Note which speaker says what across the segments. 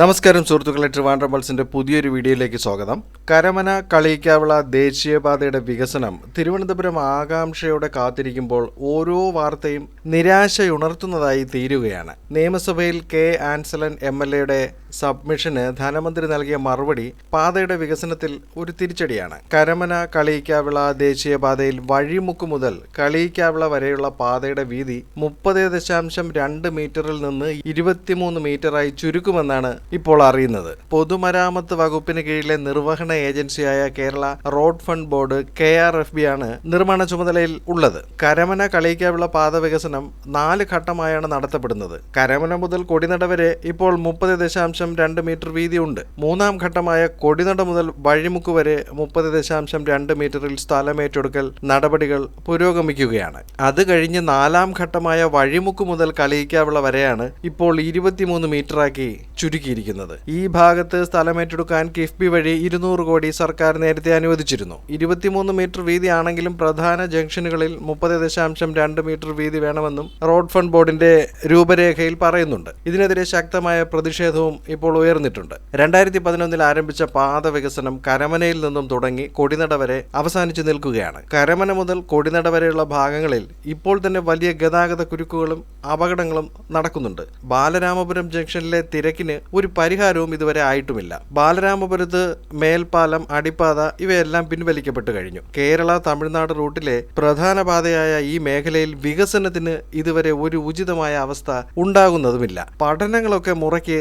Speaker 1: നമസ്കാരം സുഹൃത്തുക്കളെ ട്രിവാൻഡ്രം പുതിയൊരു വീഡിയോയിലേക്ക് സ്വാഗതം. കരമന കളിക്കാവിള ദേശീയപാതയുടെ വികസനം തിരുവനന്തപുരം ആകാംക്ഷയോടെ കാത്തിരിക്കുമ്പോൾ ഓരോ വാർത്തയും നിരാശയുണർത്തുന്നതായി തീരുകയാണ്. നിയമസഭയിൽ കെ ആൻസലൻ എം എൽ എയുടെ സബ്മിഷന് ധനമന്ത്രി നൽകിയ മറുപടി പാതയുടെ വികസനത്തിൽ ഒരു തിരിച്ചടിയാണ്. കരമന കളിയിക്കാവിള ദേശീയപാതയിൽ വഴിമുക്ക് മുതൽ കളിയിക്കാവിള വരെയുള്ള പാതയുടെ വീതി മുപ്പത് ദശാംശം രണ്ട് മീറ്ററിൽ നിന്ന് ഇരുപത്തിമൂന്ന് മീറ്ററായി ചുരുക്കുമെന്നാണ് ഇപ്പോൾ അറിയുന്നത്. പൊതുമരാമത്ത് വകുപ്പിന് കീഴിലെ നിർവഹണ ഏജൻസിയായ Kerala road fund board K R F B ആണ് നിർമ്മാണ ചുമതലയിൽ ഉള്ളത്. കരമന കളിയിക്കാവിള പാത വികസനം നാല് ഘട്ടമായാണ് നടത്തപ്പെടുന്നത്. കരമന മുതൽ കൊടിനട വരെ ഇപ്പോൾ മുപ്പത് ദശാംശം രണ്ട് മീറ്റർ വീതിയുണ്ട്. മൂന്നാം ഘട്ടമായ കൊടിനട മുതൽ വഴിമുക്ക് വരെ മുപ്പത് ദശാംശം രണ്ട് മീറ്ററിൽ സ്ഥലമേറ്റെടുക്കൽ നടപടികൾ പുരോഗമിക്കുകയാണ്. അത് കഴിഞ്ഞ് നാലാം ഘട്ടമായ വഴിമുക്ക് മുതൽ കളിയിക്കാവിള വരെയാണ് ഇപ്പോൾ ഇരുപത്തിമൂന്ന് മീറ്ററാക്കി ചുരുക്കിയിരിക്കുന്നത്. ഈ ഭാഗത്ത് സ്ഥലമേറ്റെടുക്കാൻ കിഫ്ബി വഴി ഇരുന്നൂറ് കോടി സർക്കാർ നേരത്തെ അനുവദിച്ചിരുന്നു. ഇരുപത്തിമൂന്ന് മീറ്റർ വീതിയാണെങ്കിലും പ്രധാന ജംഗ്ഷനുകളിൽ മുപ്പത് ദശാംശം രണ്ട് മീറ്റർ വീതി വേണമെന്നും റോഡ് ഫണ്ട് ബോർഡിന്റെ രൂപരേഖയിൽ പറയുന്നുണ്ട്. ഇതിനെതിരെ ശക്തമായ പ്രതിഷേധവും ഇപ്പോൾ ഉയർന്നിട്ടുണ്ട്. രണ്ടായിരത്തി പതിനൊന്നിൽ ആരംഭിച്ച പാത വികസനം കരമനയിൽ നിന്നും തുടങ്ങി കൊടിനട വരെ അവസാനിച്ചു നിൽക്കുകയാണ്. കരമന മുതൽ കൊടിനട വരെയുള്ള ഭാഗങ്ങളിൽ ഇപ്പോൾ തന്നെ വലിയ ഗതാഗത കുരുക്കുകളും അപകടങ്ങളും നടക്കുന്നുണ്ട്. ബാലരാമപുരം ജംഗ്ഷനിലെ തിരക്കിന് ഒരു പരിഹാരവും ഇതുവരെ ആയിട്ടുമില്ല. ബാലരാമപുരത്ത് മേൽപ്പാലം അടിപ്പാത ഇവയെല്ലാം പിൻവലിക്കപ്പെട്ടു കഴിഞ്ഞു. കേരള തമിഴ്നാട് റൂട്ടിലെ പ്രധാന പാതയായ ഈ മേഖലയിൽ വികസനത്തിന് ഇതുവരെ ഒരു ഉചിതമായ അവസ്ഥ ഉണ്ടാകുന്നതുമില്ല. പഠനങ്ങളൊക്കെ മുറയ്ക്ക്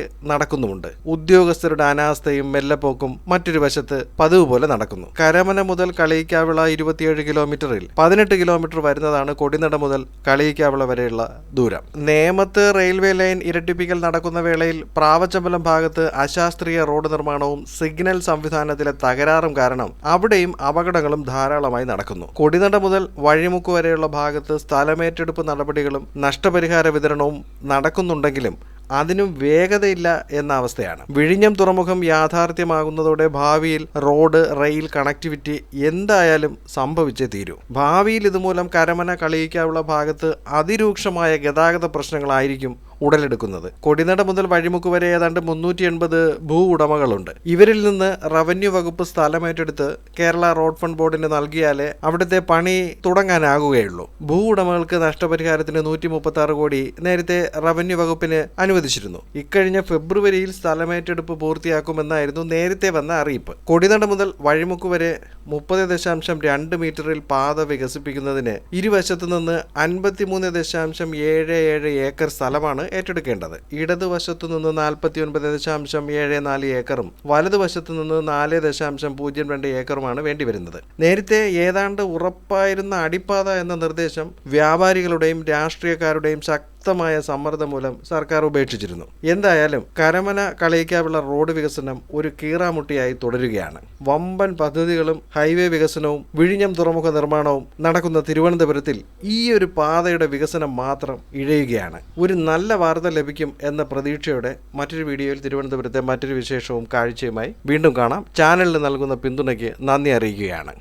Speaker 1: നടക്കുന്നുമുണ്ട്. ഉദ്യോഗസ്ഥരുടെ അനാസ്ഥയും മെല്ലപ്പോക്കും മറ്റൊരു വശത്ത് പതിവ് പോലെ നടക്കുന്നു. കരമന മുതൽ കളിയിക്കാവിള ഇരുപത്തിയേഴ് കിലോമീറ്ററിൽ പതിനെട്ട് കിലോമീറ്റർ വരുന്നതാണ് കൊടിനട മുതൽ കളിയിക്കാവിള വരെയുള്ള ദൂരം. നേമത്ത് റെയിൽവേ ലൈൻ ഇരട്ടിപ്പിക്കൽ നടക്കുന്ന വേളയിൽ പ്രാവച്ചമ്പലം ഭാഗത്ത് അശാസ്ത്രീയ റോഡ് നിർമ്മാണവും സിഗ്നൽ സംവിധാനത്തിലെ തകരാറും കാരണം അവിടെയും അപകടങ്ങളും ധാരാളമായി നടക്കുന്നു. കൊടിനട മുതൽ വഴിമുക്ക് വരെയുള്ള ഭാഗത്ത് സ്ഥലമേറ്റെടുപ്പ് നടപടികളും നഷ്ടപരിഹാര വിതരണവും നടക്കുന്നുണ്ടെങ്കിലും അതിനും വേഗതയില്ല എന്ന അവസ്ഥയാണ്. വിഴിഞ്ഞം തുറമുഖം യാഥാർത്ഥ്യമാകുന്നതോടെ ഭാവിയിൽ റോഡ് റെയിൽ കണക്ടിവിറ്റി എന്തായാലും സംഭവിച്ചേ തീരൂ. ഭാവിയിൽ ഇതുമൂലം കരമന കളിയിക്കാവുള്ള ഭാഗത്ത് അതിരൂക്ഷമായ ഗതാഗത പ്രശ്നങ്ങളായിരിക്കും ഉടലെടുക്കുന്നത്. കൊടിനട മുതൽ വഴിമുക്ക് വരെ ഏതാണ്ട് മുന്നൂറ്റി എൺപത് ഭൂ ഉടമകളുണ്ട്. ഇവരിൽ നിന്ന് റവന്യൂ വകുപ്പ് സ്ഥലമേറ്റെടുത്ത് കേരള റോഡ് ഫണ്ട് ബോർഡിന് നൽകിയാലേ അവിടുത്തെ പണി തുടങ്ങാനാകുകയുള്ളൂ. ഭൂ ഉടമകൾക്ക് നഷ്ടപരിഹാരത്തിന് നൂറ്റി മുപ്പത്തി ആറ് കോടി നേരത്തെ റവന്യൂ വകുപ്പിന് അനുവദിച്ചിരുന്നു. ഇക്കഴിഞ്ഞ ഫെബ്രുവരിയിൽ സ്ഥലമേറ്റെടുപ്പ് പൂർത്തിയാക്കുമെന്നായിരുന്നു നേരത്തെ വന്ന അറിയിപ്പ്. കൊടിനട മുതൽ വഴിമുക്ക് വരെ മുപ്പത് ദശാംശം രണ്ട് മീറ്ററിൽ പാത വികസിപ്പിക്കുന്നതിന് ഇരുവശത്തു നിന്ന് അൻപത്തിമൂന്ന് ദശാംശം ഏഴ് ഏഴ് ഏക്കർ സ്ഥലമാണ് ഏറ്റെടുക്കേണ്ടത്. ഇടതുവശത്തു നിന്ന് നാൽപ്പത്തി ഒൻപത് ദശാംശം ഏഴ് നാല് ഏക്കറും വലതുവശത്തു നിന്ന് നാല് ദശാംശം പൂജ്യം രണ്ട് ഏക്കറുമാണ് വേണ്ടിവരുന്നത് നേരത്തെ ഏതാണ്ട് ഉറപ്പായിരുന്ന അടിപ്പാത എന്ന നിർദ്ദേശം വ്യാപാരികളുടെയും രാഷ്ട്രീയക്കാരുടെയും ശക്തമായ സമ്മർദ്ദം മൂലം സർക്കാർ ഉപേക്ഷിച്ചിരുന്നു. എന്തായാലും കരമന കളയിക്കാവുള്ള റോഡ് വികസനം ഒരു കീറാമുട്ടിയായി തുടരുകയാണ്. വമ്പൻ പദ്ധതികളും ഹൈവേ വികസനവും വിഴിഞ്ഞം തുറമുഖ നിർമ്മാണവും നടക്കുന്ന തിരുവനന്തപുരത്തിൽ ഈ ഒരു പാതയുടെ വികസനം മാത്രം ഇഴയുകയാണ്. ഒരു നല്ല വാർത്ത ലഭിക്കും എന്ന പ്രതീക്ഷയോടെ മറ്റൊരു വീഡിയോയിൽ തിരുവനന്തപുരത്തെ മറ്റൊരു വിശേഷവും കാഴ്ചയുമായി വീണ്ടും കാണാം. ചാനലിന് നൽകുന്ന പിന്തുണയ്ക്ക് നന്ദി അറിയിക്കുകയാണ്.